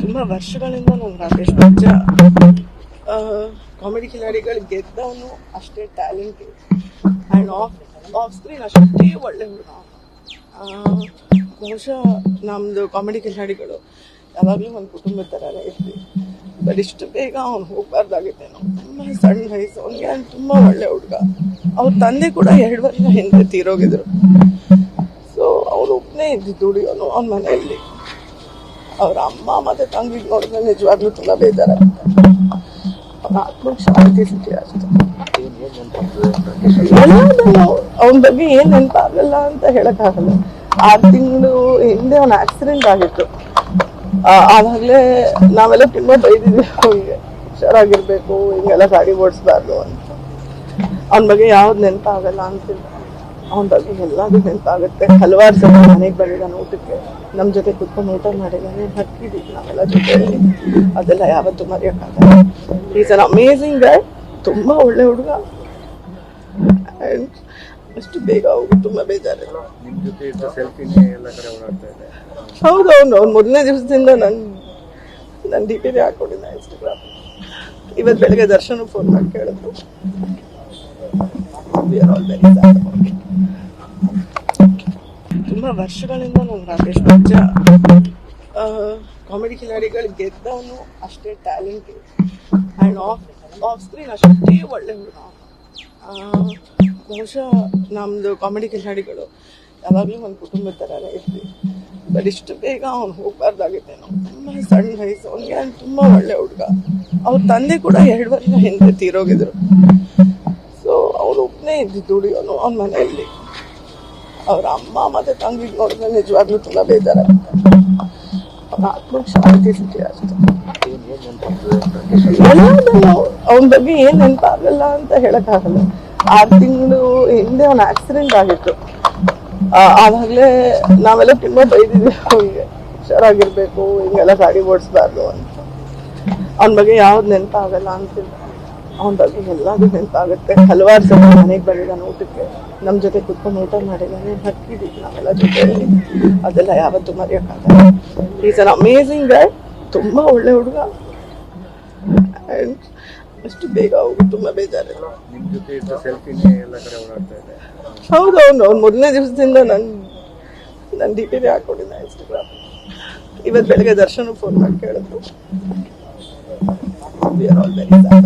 ತುಂಬ ವರ್ಷಗಳಿಂದ ನಾನು ರಾಕೇಶ್ ಪಂಚ ಕಾಮಿಡಿ ಕಿಲಾಡಿಗಳು ಗೆದ್ದವನು ಅಷ್ಟೇ talent and off off screen ಅಷ್ಟೇ ಒಳ್ಳೆ ಹುಡುಗ ಬಹುಶಃ ನಮ್ಮದು ಕಾಮಿಡಿ ಕಿಲಾಡಿಗಳು ಯಾವಾಗಲೂ ಒಂದು ಕುಟುಂಬದ ಥರನೇ ಇರ್ತೀವಿ. ಬಟ್ ಇಷ್ಟು ಬೇಗ ಅವ್ನು ಹೋಗ್ಬಾರ್ದಾಗಿತ್ತೇನೋ ತುಂಬ ಸಣ್ಣ ವಯಸ್ಸು. ಅವನಿಗೆ ತುಂಬ ಒಳ್ಳೆ ಹುಡುಗ. ಅವ್ರ ತಂದೆ ಕೂಡ ಎರಡು ವರ್ಷ ಹಿಂದೆ ತೀರೋಗಿದ್ರು. ಸೊ ಅವ್ರು ಒಬ್ಬನೇ ಇದ್ದಿದ್ದು ದುಡಿಯೋನು ಅವ್ನ ಮನೆಯಲ್ಲಿ. ಅವ್ರ ಅಮ್ಮ ಮತ್ತೆ ತಂಗಿಗೆ ನೋಡಿದ್ರೆ ನಿಜವಾಗ್ಲೂ ತುಂಬ ಬೇಜಾರಾಗುತ್ತೆ ಅವ್ರ ಆತ್ಮಕ್ಕೆ ಶಾಂತಿ ಸಿಕ್ಕಿ ಅಷ್ಟೇ. ಅವನ ಬಗ್ಗೆ ಏನ್ ನೆನಪಾಗಲ್ಲ ಅಂತ ಹೇಳೋಕ್ಕಾಗಲ್ಲ. ಆರು ತಿಂಗಳು ಹಿಂದೆ ಅವ್ನ ಆಕ್ಸಿಡೆಂಟ್ ಆಗಿತ್ತು. ಆವಾಗ್ಲೇ ನಾವೆಲ್ಲ ತುಂಬಾ ಬೈದಿದ್ವಿ ಅವನಿಗೆ ಹುಷಾರಾಗಿರ್ಬೇಕು, ಹಿಂಗೆಲ್ಲ ಗಾಡಿ ಓಡಿಸ್ಬಾರ್ದು ಅಂತ. ಅವನ ಬಗ್ಗೆ ಯಾವ್ದು ನೆನಪಾಗಲ್ಲ ಅಂತಿಲ್ಲ. ಅವನ ಬಗ್ಗೆ ಹೆಲ್ಪ್ ನೆನಪಾಗುತ್ತೆ ಹಲವಾರು ಸಲ ಮನೆಗೆ ಬಂದಿದ್ದಾನೆ ಊಟಕ್ಕೆ. ನಮ್ಮ ಜೊತೆ ಕುತ್ಕೊಂಡು ಊಟ ಮಾಡಿದ್ದಾನೆ ಹಕ್ಕಿದ್ದೀವಿ ನಾವೆಲ್ಲ ಜೊತೆ ಅದೆಲ್ಲ ಯಾವತ್ತೂ ಮರೆಯೋಕ್ಕಾಗಲ್ಲ ಈಸ್ ಅನ್ ಅಮೇಝಿಂಗ್ ಗೈ ತುಂಬ ಒಳ್ಳೆ ಹುಡುಗ. ಅಷ್ಟು ಬೇಗ ಹೋಗಿ ತುಂಬ ಬೇಜಾರಿಲ್ಲ ಇದೆ. ಹೌದು ಅವ್ನು ಅವ್ನು ಮೊದಲನೇ ದಿವಸದಿಂದ ನನ್ನ ನನ್ನ ಡಿ ಪಿನೇ ಹಾಕೊಂಡಿದ್ದ ಇನ್ಸ್ಟಾಗ್ರಾಮ್ ಇವತ್ತು ಬೆಳಗ್ಗೆ ದರ್ಶನ ಫೋನ್ ಮಾಡಿ ಕೇಳಿದ್ರು. We are all very sad about it. ತುಂಬ ವರ್ಷಗಳಿಂದ ನಾನು ರಾಕೇಶ್ ಬಚ್ಚ ಕಾಮಿಡಿ ಕಿಲಾಡಿಗಳು ಗೆದ್ದವನು ಅಷ್ಟೇ talent and off off screen ಅಷ್ಟೇ ಒಳ್ಳೆ ಹುಡುಗ ಬಹುಶಃ ನಮ್ಮದು ಕಾಮಿಡಿ ಕಿಲಾಡಿಗಳು ಯಾವಾಗಲೂ ಒಂದು ಕುಟುಂಬದ ಥರನೇ ಇರ್ತೀವಿ. ಬಟ್ ಇಷ್ಟು ಬೇಗ ಅವ್ನು ಹೋಗ್ಬಾರ್ದಾಗಿತ್ತೇನೋ ತುಂಬ ಸಣ್ಣ ವಯಸ್ಸು. ಅವನಿಗೆ ತುಂಬ ಒಳ್ಳೆ ಹುಡುಗ. ಅವ್ರ ತಂದೆ ಕೂಡ ಎರಡು ವರ್ಷ ಹಿಂದೆ ತೀರೋಗಿದ್ರು. ಸೊ ಅವ್ರು ಒಬ್ಬನೇ ಇದ್ದಿದ್ದು, ದುಡಿಯೋನು ಅವ್ನ ಮನೆಯಲ್ಲಿ. ಅವ್ರ ಅಮ್ಮ ಮತ್ತೆ ತಂಗಿ ನೋಡಿದ್ರೆ ನಿಜವಾಗ್ಲೂ ತುಂಬ ಬೇಜಾರ ಅವ್ರ ಆತ್ಮಕ್ಕೆ ಶಾಂತಿ ಸಿಕ್ಕಿ ಅಷ್ಟು ಅವನ ಬಗ್ಗೆ ಏನ್ ನೆನಪಾಗಲ್ಲ ಅಂತ ಹೇಳೋಕ್ಕಾಗಲ್ಲ. ಆರು ತಿಂಗಳು ಹಿಂದೆ ಅವ್ನ ಆಕ್ಸಿಡೆಂಟ್ ಆಗಿತ್ತು. ಆವಾಗ್ಲೇ ನಾವೆಲ್ಲ ತುಂಬಾ ಬೈದಿದ್ವಿ. ಅವನಿಗೆ ಹುಷಾರಾಗಿರ್ಬೇಕು, ಹಿಂಗೆಲ್ಲ ಗಾಡಿ ಓಡಿಸ್ಬಾರ್ದು ಅಂತ. ಅವನ ಬಗ್ಗೆ ಯಾವ್ದು ನೆನಪಾಗಲ್ಲ ಅಂತಿಲ್ಲ. ಅವನ ಬಗ್ಗೆ ಎಲ್ಲದೂ ನೆನಪಾಗುತ್ತೆ ಹಲವಾರು ಸಲ ಮನೆಗೆ ಬಂದಿದ್ದಾನೆ ಊಟಕ್ಕೆ ನಮ್ಮ ಜೊತೆ ಕುತ್ಕೊಂಡು ಊಟ ಮಾಡಿದ್ದಾನೆ ಹಕ್ಕಿದ್ದೀವಿ ನಾವೆಲ್ಲ ಜೊತೆ ಅದೆಲ್ಲ ಯಾವತ್ತೂ ಮರೆಯೋಕ್ಕಾಗಲ್ಲ ಈಸ್ ಅನ್ ಅಮೇಝಿಂಗ್ ಗೈ ತುಂಬ ಒಳ್ಳೆ ಹುಡುಗ. ಅಷ್ಟು ಬೇಗ ಹೋಗಿ ತುಂಬ ಬೇಜಾರು. ಹೌದು ಅವನು ಅವ್ನು ಮೊದಲನೇ ದಿವಸದಿಂದ ನನ್ನ ನನ್ನ ಡಿ ಪಿನೇ ಹಾಕೊಂಡಿದ್ದ ಇನ್ಸ್ಟಾಗ್ರಾಮ್ ಇವತ್ತು ಬೆಳಗ್ಗೆ ದರ್ಶನ ಫೋನ್ ಮಾಡಿ ಕೇಳಿದ್ರು. بإراء البارزة